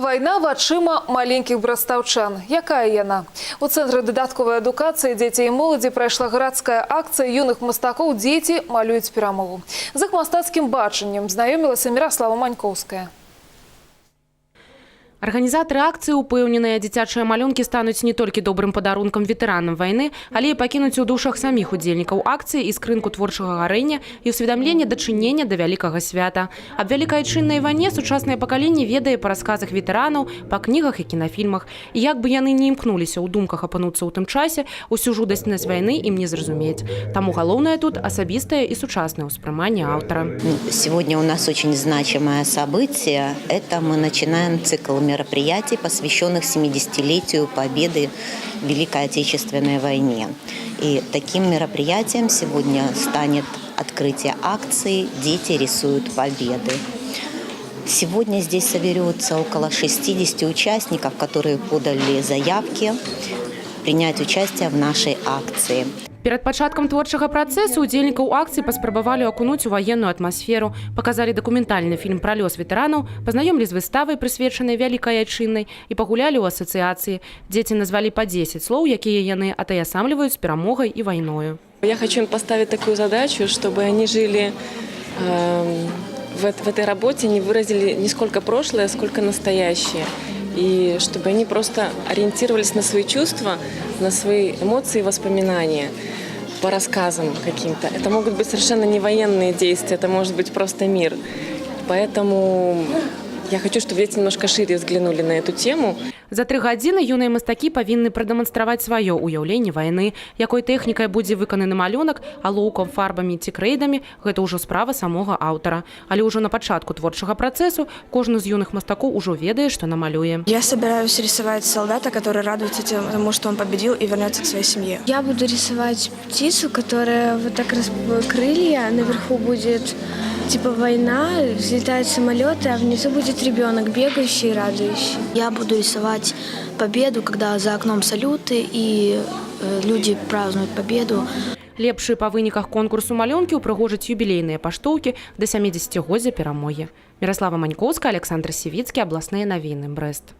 Вайна вачыма маленькіх брастаўчан. Якая яна? У цэнтры дадатковай адукацыі дзецей і моладзі прайшла гарадская акцыя юных мастакоў дзеці малююць перамогу. З іх мастацкім бачаннем знаёмілася Міраслава Манькоўская. Арганізатары акцыі упэўненыя, дзіцячыя малюнкі стануць не толькі добрым падарункам ветэранам вайны, але і пакінуць у душах саміх удзельнікаў акцыі і скрынку творчага гарэння і ўсведамлення дачынення да вялікага свята. Аб вялікай чыннай вайне сучаснае пакаленне ведае па расказах ветэранаў, па кнігах і кінафільмах. І як бы яны не імкнуліся ў думках апынуцца ў тым часе, усю жудасць вайны ім не зразумець. Таму галоўнае тут асабістае і сучаснае ўспрыманне аўтара. Сегодня у нас очень значимое событие. Это мы начинаем цикл мероприятий, посвященных 70-летию победы в Великой Отечественной войне. И таким мероприятием сегодня станет открытие акции «Дети рисуют победы». Сегодня здесь соберется около 60 участников, которые подали заявки принять участие в нашей акции. Перад пачаткам творчага працэсу удзельнікаў акцыі паспрабавалі акунуць у ваенную атмасферу, паказалі дакументальны фільм пра лёс ветэранаў, пазнаёмілі з выставай, прысвечанай вялікай айчыннай і пагулялі ў асацыяцыі. Дзеці назвалі па 10 слоў, якія яны атаясамліваюць з перамогай і вайною. Я хочу им поставить такую задачу, чтобы они жили эм, в, эт- в этой работе, не выразили не сколько прошлое, сколько настоящее. И чтобы они просто ориентировались на свои чувства, на свои эмоции и воспоминания по рассказам каким-то. Это могут быть совершенно не военные действия, это может быть просто мир. Поэтому я хочу, чтобы дети немножко шире взглянули на эту тему. За тры гадзіны юныя мастакі павінны прадэманстраваць сваё ўяўленне вайны, якой тэхнікай будзе выкананы малюнак, алоўкам, фарбамі ці крэйдамі гэта ўжо справа самога аўтара. Але ўжо на пачатку творчага працэсу кожны з юных мастакоў ужо ведае, што намалюе. Я собираюсь рисовать солдата, который радуется тому, что он победил и вернется к своей семье. Я буду рисовать птицу, которая вот так распустила крылья, наверху будет типа война, взлетают самолеты, а внизу будет ребенок бегающий и радующий. Я буду рисовать победу, когда за окном салюты и э, люди празднуют победу. Лепшыя па выніках конкурсу малюнкі ўпрыгожаць юбілейныя паштоўкі да 70годдзя перамогі. Міраслава Манькоўска, Александр Сівіцкі, абласныя навіны, Брэст.